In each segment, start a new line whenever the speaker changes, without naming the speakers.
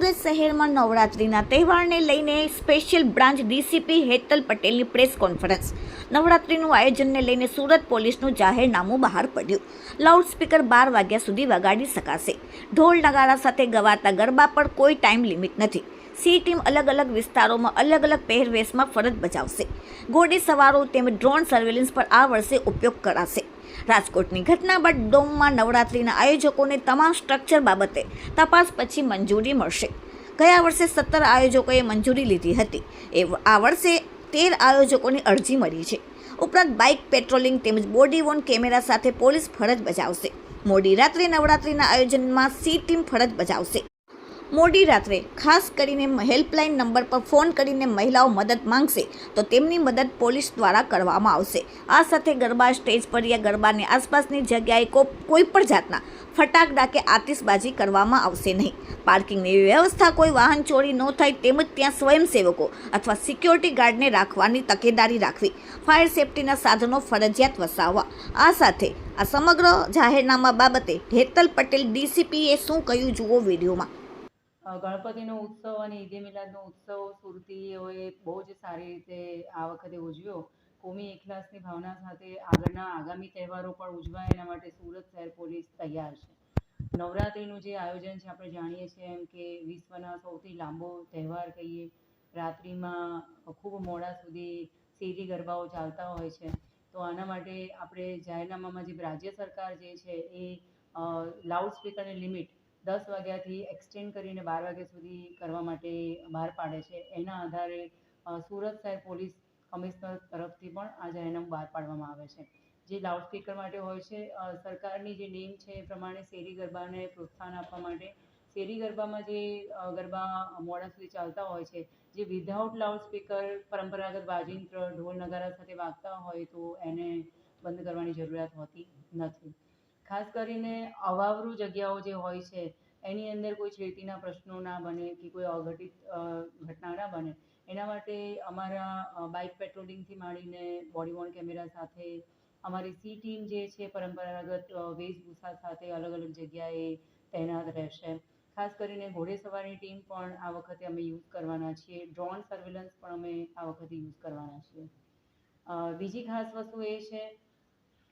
સુરત શહેરમાં નવરાત્રિના તહેવારને લઈને સ્પેશિયલ બ્રાન્ચ ડીસીપી હેતલ પટેલની પ્રેસ કોન્ફરન્સ. નવરાત્રિનું આયોજનને લઈને સુરત પોલીસનું જાહેરનામું બહાર પડ્યું. લાઉડસ્પીકર બાર વાગ્યા સુધી વગાડી શકાશે. ઢોલ નગારા સાથે ગવાતા ગરબા પર કોઈ ટાઈમ લિમિટ નથી. સી ટીમ અલગ અલગ વિસ્તારોમાં અલગ અલગ પહેરવેશમાં ફરજ બજાવશે. ઘોડી સવારો તેમજ ડ્રોન સર્વેલન્સ પર આ વર્ષે ઉપયોગ કરાશે. રાજકોટની ઘટના બાદ ડોમમાં નવરાત્રિના આયોજકોને તમામ સ્ટ્રક્ચર બાબતે તપાસ પછી મંજૂરી મળશે. ગયા વર્ષે સત્તર આયોજકોએ મંજૂરી લીધી હતી. એ આ વર્ષે તેર આયોજકોની અરજી મળી છે. ઉપરાંત બાઇક પેટ્રોલિંગ તેમજ બોડી વોન કેમેરા સાથે પોલીસ ફરજ બજાવશે. મોડી રાત્રે નવરાત્રિના આયોજનમાં સી ટીમ ફરજ બજાવશે. મોડી રાત્રે, ખાસ કરીને હેલ્પલાઇન નંબર પર ફોન કરીને મહિલાઓ મદદ માંગશે, તો તેમની મદદ પોલીસ દ્વારા કરવામાં આવશે. આ સાથે ગરબા સ્ટેજ પર યા ગરબાની આસપાસની જગ્યાએ કોઈ પણ જાતના ફટાકડા કે આતિશબાજી કરવામાં આવશે નહીં. પાર્કિંગની વ્યવસ્થા કોઈ વાહન ચોરી ન થાય તેમજ ત્યાં સ્વયંસેવકો અથવા સિક્યોરિટી ગાર્ડને રાખવાની તકેદારી રાખવી, ફાયર સેફટીના સાધનો ફરજિયાત વસાવવા. આ સાથે આ સમગ્ર જાહેરનામા બાબતે હેતલ પટેલ, ડીસીપીએ શું કહ્યું જુઓ વિડીયોમાં.
ગણપતિનો ઉત્સવ અને ઈદે મિલાદનો ઉત્સવ સુરતીઓએ બહુ જ સારી રીતે આ વખતે ઉજવ્યો. કોમી એકલાસની ભાવના સાથે આગળના આગામી તહેવારો પણ ઉજવાય એના માટે સુરત શહેર પોલીસ તૈયાર છે. નવરાત્રિનું જે આયોજન છે, આપણે જાણીએ છીએ એમ કે વિશ્વના સૌથી લાંબો તહેવાર કહીએ. રાત્રિમાં ખૂબ મોડા સુધી શેરી ગરબાઓ ચાલતા હોય છે. તો આના માટે આપણે જાહેરનામામાં જે રાજ્ય સરકાર જે છે, એ લાઉડ સ્પીકરની લિમિટ દસ વાગ્યાથી એક્સટેન્ડ કરીને બાર વાગ્યા સુધી કરવા માટે બહાર પાડે છે. એના આધારે સુરત શહેર પોલીસ કમિશનર તરફથી પણ આ જાહેરનામું બહાર પાડવામાં આવે છે. જે લાઉડસ્પીકર માટે હોય છે સરકારની જે નેમ છે એ પ્રમાણે શેરી ગરબાને પ્રોત્સાહન આપવા માટે, શેરી ગરબામાં જે ગરબા મોડા સુધી ચાલતા હોય છે, જે વિધાઉટ લાઉડસ્પીકર પરંપરાગત વાજિંત્ર, ઢોલ, નગારા સાથે વાગતા હોય તો એને બંધ કરવાની જરૂરિયાત હોતી નથી. ખાસ કરીને અવાવરું જગ્યાઓ જે હોય છે, એની અંદર કોઈ છેતીના પ્રશ્નો ના બને કે કોઈ અઘટિત ઘટના ના બને. એના માટે અમારા બાઇક પેટ્રોલિંગથી માંડીને બોડી વોર્ન કેમેરા સાથે અમારી સી ટીમ જે છે પરંપરાગત વેશભૂષા સાથે અલગ અલગ જગ્યાએ તૈનાત રહેશે. ખાસ કરીને ઘોડેસવારની ટીમ પણ આ વખતે અમે યુઝ કરવાના છીએ. ડ્રોન સર્વેલન્સ પણ અમે આ વખતે યુઝ કરવાના છીએ. બીજી ખાસ વસ્તુ એ છે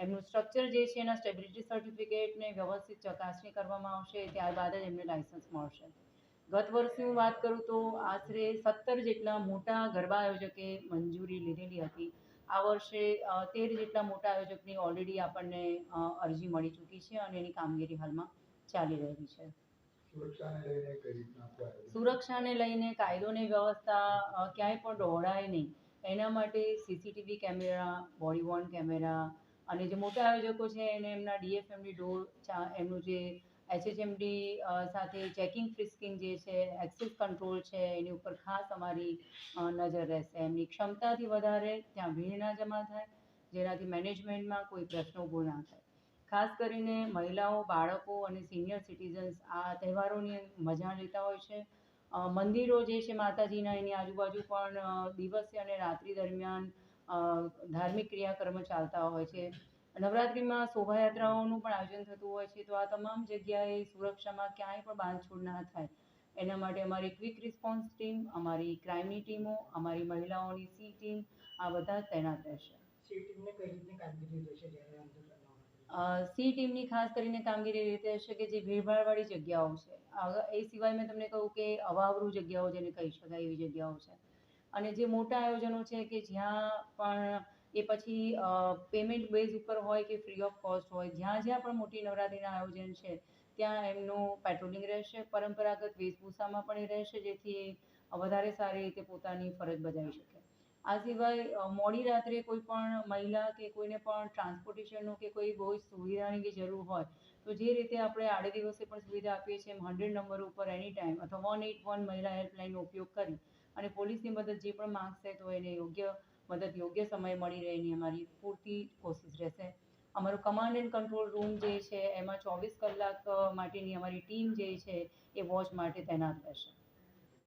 એમનું સ્ટ્રક્ચર જે છે એના સ્ટેબિલિટી સર્ટિફિકેટને વ્યવસ્થિત ચકાસણી કરવામાં આવશે ત્યારબાદ જ એમને લાઇસન્સ મળશે. ગત વર્ષની હું વાત કરું તો આશરે સત્તર જેટલા મોટા ગરબા આયોજકે મંજૂરી લીધેલી હતી. આ વર્ષે તેર જેટલા મોટા આયોજકની ઓલરેડી આપણને અરજી મળી ચૂકી છે અને એની કામગીરી હાલમાં ચાલી રહી છે.
સુરક્ષાને લઈને કઈ રીતના આપણે આયોજન
સુરક્ષાને લઈને કાયદો ને વ્યવસ્થા ક્યાંય પણ દોડાય નહીં. એના માટે CCTV camera body worn camera અને જે મોટા આયોજકો છે એને એમના ડીએફએમડી ડોર એમનું જે એચએચએમડી સાથે ચેકિંગ ફ્રિસ્કિંગ જે છે એક્સેસ કંટ્રોલ છે, એની ઉપર ખાસ અમારી નજર રહેશે. એમની ક્ષમતાથી વધારે ત્યાં ભીડ ના જમા થાય, જેનાથી મેનેજમેન્ટમાં કોઈ પ્રશ્ન ઊભો ના થાય. ખાસ કરીને મહિલાઓ, બાળકો અને સિનિયર સિટીઝન્સ આ તહેવારોની મજા લેતા હોય છે. મંદિરો જે છે માતાજીના એની આજુબાજુ પણ દિવસે અને રાત્રિ દરમિયાન ધાર્મિક ક્રિયાકર્મ ચાલતા હોય છે. નવરાત્રિમાં શોભાયાત્રાઓનું પણ આયોજન થતું હોય છે. તો આ તમામ જગ્યાએ સુરક્ષામાં ક્યાંય પણ બાંધછોડ ના થાય. એના માટે અમારી ક્વિક રિસ્પોન્સ ટીમ અમારી ક્રાઇમની ટીમો અમારી મહિલાઓની સી ટીમ આ બધા તૈનાત રહેશે.
સી ટીમને
ખાસ કરીને કામગીરી રીતે હશે કે જે ભીડભાડવાળી જગ્યાઓ છે. એ સિવાય મેં તમને કહું કે અવાવરું જગ્યાઓ જેને કહી શકાય એવી જગ્યાઓ છે. અને જે મોટા આયોજનો છે કે જ્યાં પણ એ પછી પેમેન્ટ બેઝ ઉપર હોય કે ફ્રી ઓફ કોસ્ટ હોય, જ્યાં જ્યાં પણ મોટી નવરાત્રિના આયોજન છે, ત્યાં એમનું પેટ્રોલિંગ રહેશે, પરંપરાગત વેશભૂષામાં પણ એ રહેશે, જેથી એ વધારે સારી રીતે પોતાની ફરજ બજાવી શકે. આ સિવાય મોડી રાત્રે કોઈ પણ મહિલા કે કોઈને પણ ટ્રાન્સપોર્ટેશનનું કે કોઈ બહુ સુવિધાની કે જરૂર હોય, તો જે રીતે આપણે આડે દિવસે પણ સુવિધા આપીએ છીએ એમ હંડ્રેડ નંબર ઉપર એની ટાઈમ અથવા વન એટ વન મહિલા હેલ્પલાઇનનો ઉપયોગ કરી અને પોલીસની મદદ જે પણ માંગશે તો એને યોગ્ય મદદ, યોગ્ય સમયે મળી રહે એની અમારી પૂરતી કોશિશ રહેશે. અમારો કમાન્ડ એન્ડ કંટ્રોલ રૂમ જે છે, એમાં ચોવીસ કલાક માટેની અમારી ટીમ જે છે, એ વોચ માટે તૈનાત રહેશે.